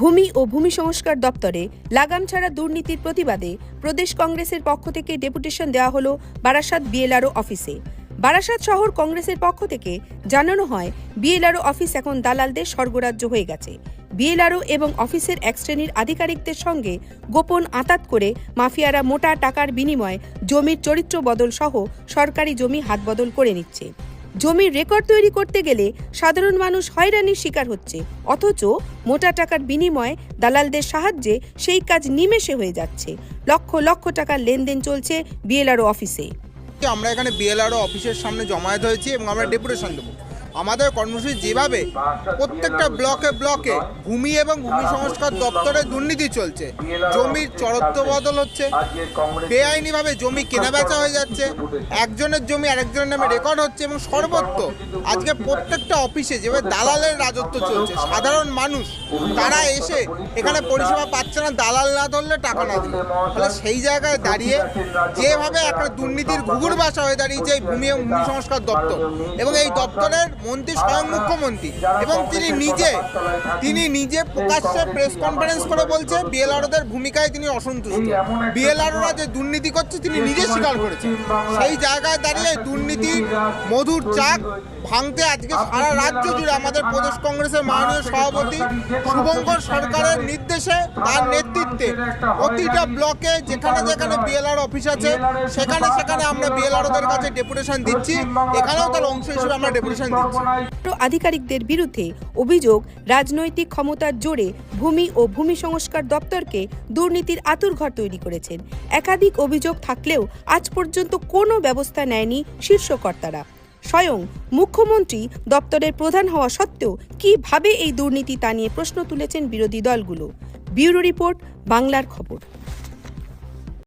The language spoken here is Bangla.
ভূমি ও ভূমি সংস্কার দপ্তরে লাগাম ছাড়া দুর্নীতির প্রতিবাদে প্রদেশ কংগ্রেসের পক্ষ থেকে ডেপুটেশন দেওয়া হল বারাসাত বিএলআরও অফিসে। বারাসাত শহর কংগ্রেসের পক্ষ থেকে জানানো হয়, বিএলআরও অফিস এখন দালালদের স্বর্গরাজ্য হয়ে গেছে। বিএলআরও এবং অফিসের এক শ্রেণির আধিকারিকদের সঙ্গে গোপন আতাত করে মাফিয়ারা মোটা টাকার বিনিময়ে জমির চরিত্র বদল সহ সরকারি জমি হাতবদল করে নিচ্ছে। জমির রেকর্ড তৈরি করতে গেলে সাধারণ মানুষ হয়রানির শিকার হচ্ছে। অথচ মোটা টাকার বিনিময়ে দালালদের সাহায্যে সেই কাজ নিমেষে হয়ে যাচ্ছে। লক্ষ লক্ষ টাকার লেনদেন চলছে বিএলআরও অফিসে। আমরা এখানে বিএলআরও অফিসের সামনে জমায়েত হয়েছি এবং আমরা ডেপুটেশন দেবো। আমাদের কর্মসূচি যেভাবে প্রত্যেকটা ব্লকে ব্লকে ভূমি এবং ভূমি সংস্কার দপ্তরে দুর্নীতি চলছে, জমির চরত্ব বদল হচ্ছে, বেআইনিভাবে জমি কেনাবেচা হয়ে যাচ্ছে, একজনের জমি আরেকজনের নামে রেকর্ড হচ্ছে এবং সর্বত্র আজকে প্রত্যেকটা অফিসে যেভাবে দালালের রাজত্ব চলছে, সাধারণ মানুষ, তারা এসে এখানে পরিষেবা পাচ্ছে না, দালাল না ধরলে টাকা না দিলে। তাহলে সেই জায়গায় দাঁড়িয়ে যেভাবে একটা দুর্নীতির ঘুঘুর বাসা হয়ে দাঁড়িয়েছে এই ভূমি এবং ভূমি সংস্কার দপ্তর এবং এই দপ্তরের মন্ত্রী স্বয়ং মুখ্যমন্ত্রী। এবং তিনি নিজে তিনি নিজে প্রকাশ্যে প্রেস কনফারেন্স করে বলছে বিএলআরওদের ভূমিকায় তিনি অসন্তুষ্ট। বিএলআরওরা যে দুর্নীতি করছে তিনি নিজে স্বীকার করেছেন। সেই জায়গায় দাঁড়িয়ে দুর্নীতির মধুর চাক ভাঙতে আজকে সারা রাজ্য জুড়ে আমাদের প্রদেশ কংগ্রেসের মাননীয় সভাপতি শুভঙ্কর সরকারের নির্দেশে তার নেতৃত্বে প্রতিটা ব্লকে যেখানে যেখানে বিএলআর অফিস আছে সেখানে সেখানে আমরা বিএলআরওদের কাছে ডেপুটেশন দিচ্ছি এখানেও তার অংশ হিসেবে আমরা ডেপুটেশন দিচ্ছি। আধিকারিকদের বিরুদ্ধে অভিযোগ রাজনৈতিক ক্ষমতার জোরে ভূমি ও ভূমি সংস্কার দপ্তরকে দুর্নীতির আতুরঘর তৈরি করেছেন। একাধিক অভিযোগ থাকলেও আজ পর্যন্ত কোনো ব্যবস্থা নেয়নি শীর্ষকর্তারা। স্বয়ং মুখ্যমন্ত্রী দপ্তরের প্রধান হওয়া সত্ত্বেও কীভাবে এই দুর্নীতি তা নিয়ে প্রশ্ন তুলেছেন বিরোধী দলগুলো? ব্যুরো রিপোর্ট বাংলার খবর।